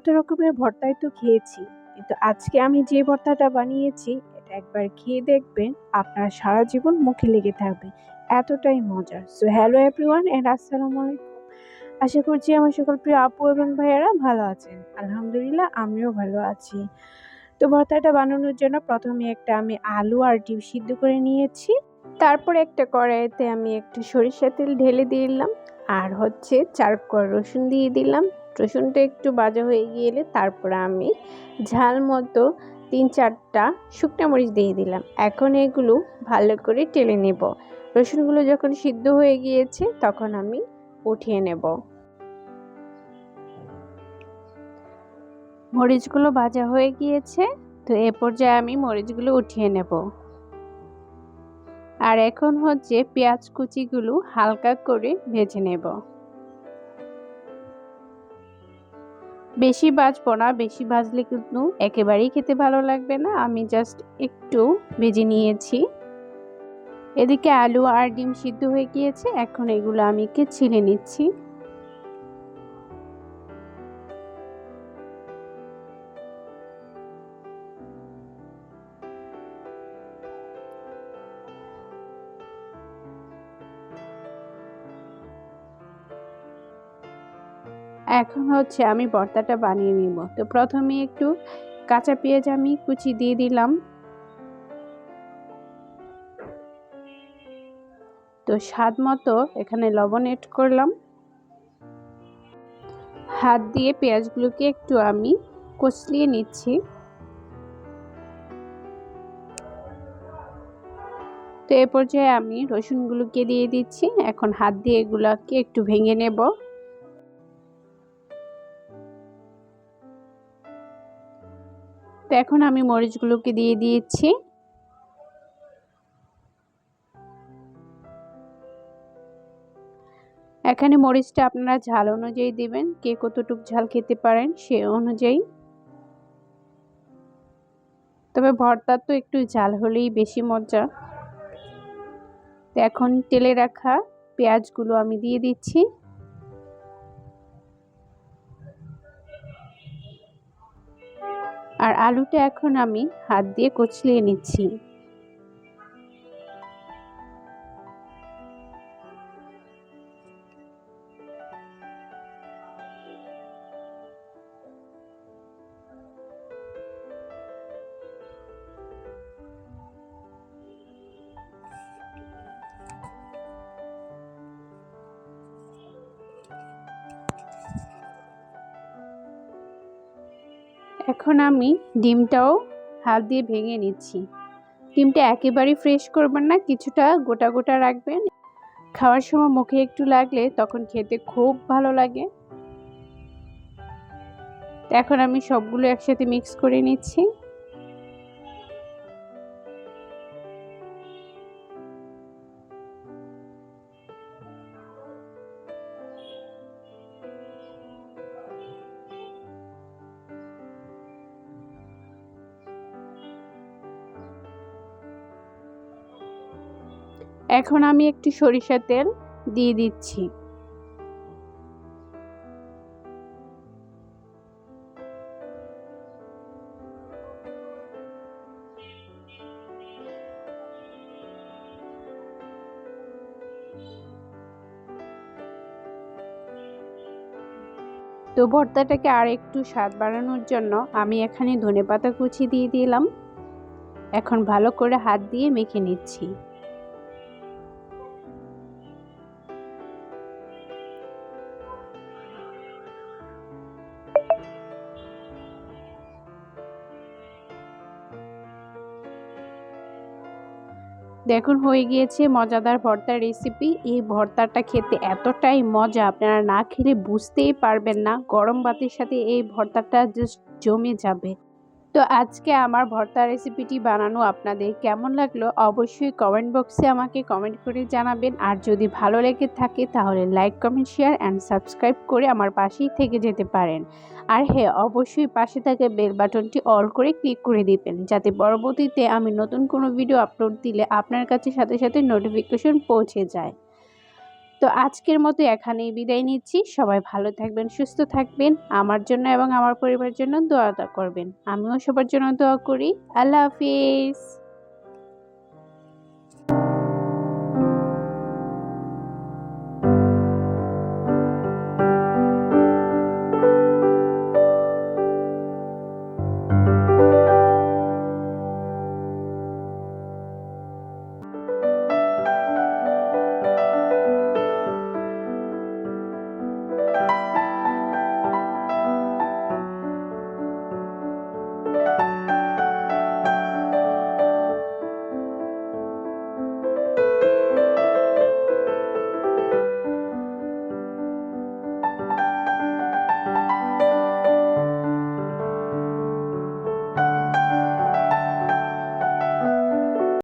কত রকমের ভর্তাই তো খেয়েছি, কিন্তু আজকে আমি যে ভর্তাটা বানিয়েছি, এটা একবার খেয়ে দেখবেন, আপনার সারা জীবন মুখে লেগে থাকবে, এতটাই মজার সো হ্যালো এভরিওয়ান এন্ড আসসালামু আলাইকুম। আশা করছি আমার সকল প্রিয় আপু এবং ভাইয়েরা ভালো আছেন। আলহামদুলিল্লাহ, আমিও ভালো আছি। তো ভর্তাটা বানানোর জন্য প্রথমে একটা আমি আলু আর ডিম সিদ্ধ করে নিয়েছি। তারপর একটা কড়াইতে আমি একটু সরিষা তেল ঢেলে দিলাম। আর হচ্ছে চার কোয়া রসুন দিয়ে দিলাম। রসুনটা একটু বাজা হয়ে গেলে তারপর আমি ঝাল মতো তিন চারটা শুকনো মরিচ দিয়ে দিলাম। এখন এগুলো ভালো করে টেলে নেব। রসুনগুলো যখন সিদ্ধ হয়ে গিয়েছে তখন আমি উঠিয়ে নেব। মরিচগুলো ভাজা হয়ে গিয়েছে, তো এ পর্যায়ে আমি মরিচগুলো উঠিয়ে নেব। আর এখন হচ্ছে পেঁয়াজ কুচিগুলো হালকা করে ভেজে নেব। বেশি ভাজবো না, বেশি ভাজলে কিন্তু একেবারেই খেতে ভালো লাগবে না। আমি জাস্ট একটু ভেজে নিয়েছি। এদিকে আলু আর ডিম সিদ্ধ হয়ে গিয়েছে, এখন এগুলো আমি কে ছিলে নিচ্ছি। এখন হচ্ছে আমি ভর্তাটা বানিয়ে নিব। তো প্রথমে একটু কাঁচা পেঁয়াজ আমি কুচি দিয়ে দিলাম। তো স্বাদ মতো এখানে লবণ এড করলাম। হাত দিয়ে পেঁয়াজগুলোকে একটু আমি কচলিয়ে নিচ্ছি। তো এ পর্যায়ে আমি রসুনগুলোকে দিয়ে দিচ্ছি। এখন হাত দিয়ে এগুলোকে একটু ভেঙে নেব। তো এখন আমি মরিচগুলোকে দিয়ে দিয়েছি। এখানে মরিচটা আপনারা ঝাল অনুযায়ী দিবেন, কে কতটুকু ঝাল খেতে পারেন সে অনুযায়ী। তবে ভর্তা তো একটু ঝাল হলেই বেশি মজা। এখন তেলে রাখা পেঁয়াজগুলো আমি দিয়ে দিচ্ছি। আলুটা এখন আমি হাত দিয়ে কচলিয়ে নিচ্ছি। এখন আমি ডিমটাও হাত দিয়ে ভেঙে নিচ্ছি। ডিমটা একেবারেই ফ্রেশ করবেন না, কিছুটা গোটা গোটা রাখবেন। খাওয়ার সময় মুখে একটু লাগলে তখন খেতে খুব ভালো লাগে। এখন আমি সবগুলো একসাথে মিক্স করে নিচ্ছি। এখন আমি একটু সরিষা তেল দিয়ে দিচ্ছি। তো ভর্তাটাকে আর একটু স্বাদ বাড়ানোর জন্য আমি এখানে ধনে পাতা কুচি দিয়ে দিলাম। এখন ভালো করে হাত দিয়ে মেখে নিচ্ছি। দেখুন, হয়ে গিয়েছে মজাদার ভর্তার রেসিপি এই ভর্তাটা খেতে এতটাই মজা, আপনারা না খেলে বুঝতেই পারবেন না। গরম ভাতের সাথে এই ভর্তাটা জাস্ট জমে যাবে। তো আজকে আমার ভর্তা রেসিপিটি বানানো আপনাদের কেমন লাগল অবশ্যই কমেন্ট বক্সে আমাকে কমেন্ট করে জানাবেন। আর যদি ভালো লেগে থাকে তাহলে like comment share and subscribe করে আমার পাশেই থেকে যেতে পারেন। আর হ্যাঁ অবশ্যই পাশে থাকে বেল বাটনটি অল করে ক্লিক করে দিবেন, যাতে পরবর্তীতে আমি নতুন কোনো ভিডিও আপলোড দিলে আপনার কাছে সাথে সাথে নোটিফিকেশন পৌঁছে যায়। তো আজকের মতো এখানেই বিদায় নিচ্ছি। সবাই ভালো থাকবেন, সুস্থ থাকবেন, আমার জন্য এবং আমার পরিবারের জন্য দোয়া করবেন। আমিও সবার জন্য দোয়া করি। আল্লাহ হাফিজ।